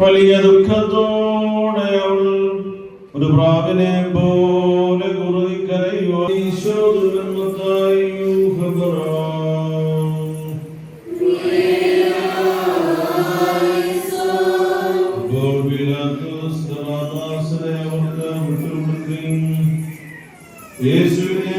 വലിയ ദുഃഖത്തോടെ ഒരു പ്രാവിനെ പോലെ കുറുകരയോ ഈശോ ദുരന്തത്തായി യേശുവിനെ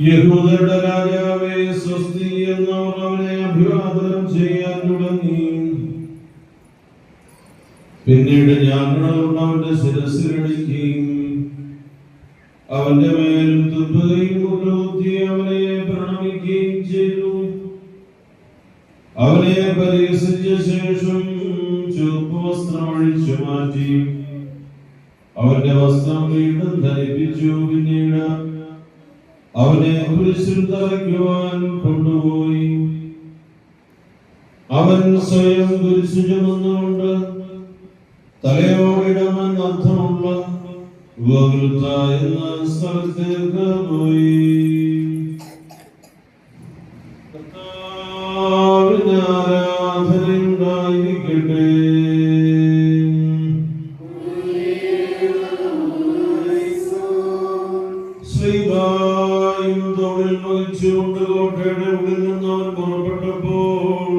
യഹൂദരുടെ രാജാവേ സ്വസ്തി എന്നവർ അവനെ അഭിവാദനം ചെയ്യാൻ തുടങ്ങി. പിന്നീട് ഞാങ്ങളുള്ള അവന്റെ ശിരസിലടിക്കുകയും അവന്റെ മേലും തുപ്പുകയും കൊണ്ടുകുത്തി അവനെ പ്രണമിക്കുകയും ചെയ്തു. അവനെ പരിഹസിച്ച ശേഷം ചുവപ്പ് വസ്ത്രം അഴിച്ചു മാറ്റി. അവന്റെ വസ്ത്രം വീണ്ടും ധരിപ്പിച്ചു. അവനെ കുരിശിൽ തറയ്ക്കുവാൻ കൊണ്ടുപോയി. അവൻ സ്വയം കുരിശു ചുമന്നുകൊണ്ട് തലയോടിടമെന്ന് അർത്ഥമുള്ള ഉപകൃത എന്ന സ്ഥലത്തേക്ക് പോയി. ശ്രീകായും തൊഴിൽ വഹിച്ചുകൊണ്ട് കോട്ടയുടെ ഉള്ളിൽ നിന്ന് അവൻ പുറപ്പെട്ടപ്പോൾ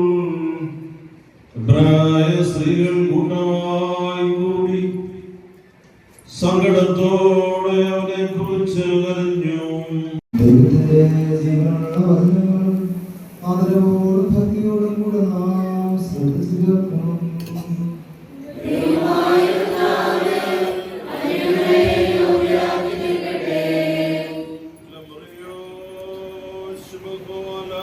അവനെ കുറിച്ച് കരഞ്ഞു. ദൈവത്തിന്റെ ജീവനുള്ള ആദരവോടും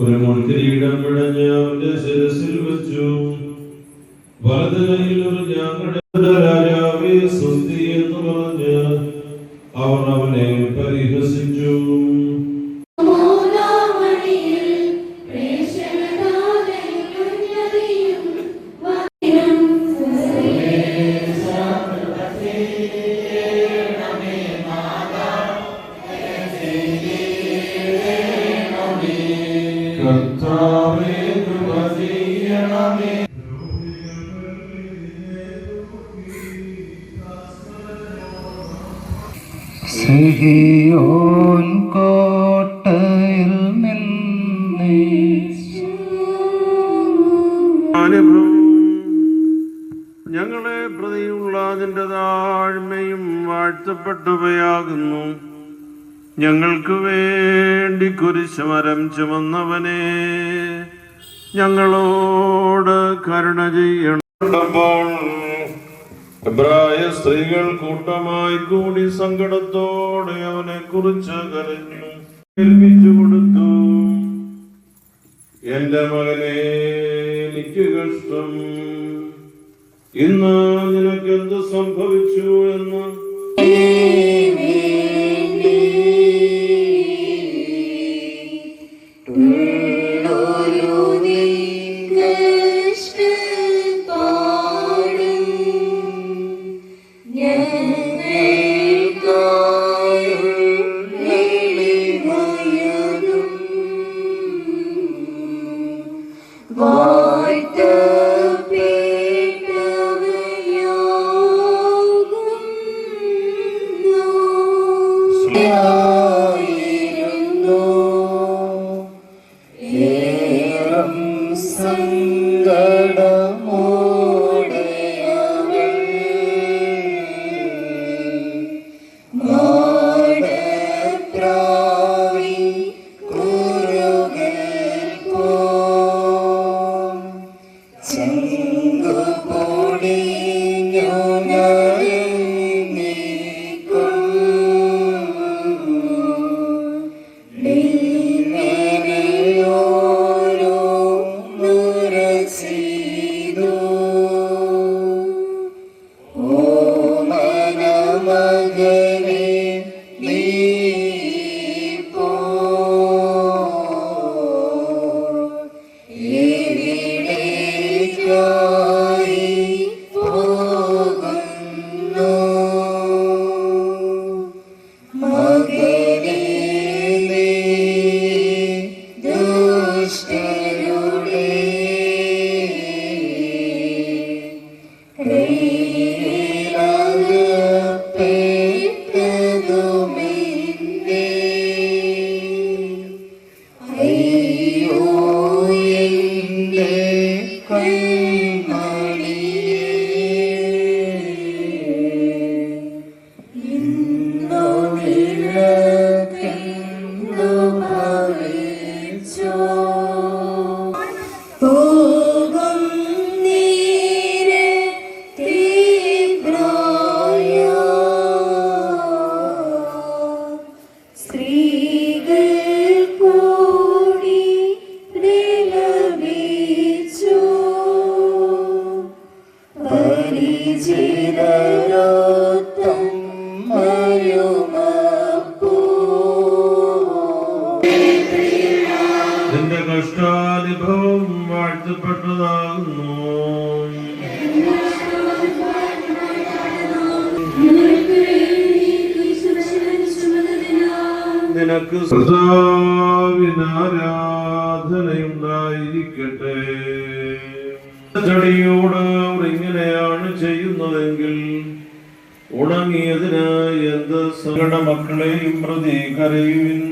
ഒരു മുൾക്കിരീടം പിടഞ്ഞ് അവന്റെ ശിരസിൽ വെച്ചു. വലത് കൈയിൽ ഒരു ഞങ്ങളുടെ രാജാവേ സ്വസ്തി എന്ന് പറഞ്ഞ് അവനെ പരിഹസിച്ചു. സിഹിയോൻ കോട്ടയിൽ നിന്നേ. ഞങ്ങളെ പ്രതിയുള്ള അതിന്റെ താഴ്മയും വാഴ്ത്തപ്പെട്ടവയാകുന്നു. ഞങ്ങൾക്ക് വേണ്ടി കുരിശുമരം ചുമന്നവനെ ഞങ്ങളോട് കരുണ ചെയ്യണപ്പോൾ എബ്രായ സ്ത്രീകൾ കൂട്ടമായി കൂടി സങ്കടത്തോടെ അവനെ കുറിച്ച് കരഞ്ഞു. കൊടുത്തു. എന്റെ മകനെ എനിക്ക് കഷ്ടം. ഇന്ന് നിനക്ക് എന്ത് സംഭവിച്ചു എന്ന് ഇഷ്ടാനുഭവം വാഴ്ത്തപ്പെട്ടതാകുന്നു. നിനക്ക് സദാവിനാരാധനയുണ്ടായിരിക്കട്ടെ ചെടിയോട് അവർ ഇങ്ങനെയാണ് ചെയ്യുന്നതെങ്കിൽ ഉണങ്ങിയതിനായി എന്ത് സകട മക്കളെയും പ്രതി കരയുവിൻ.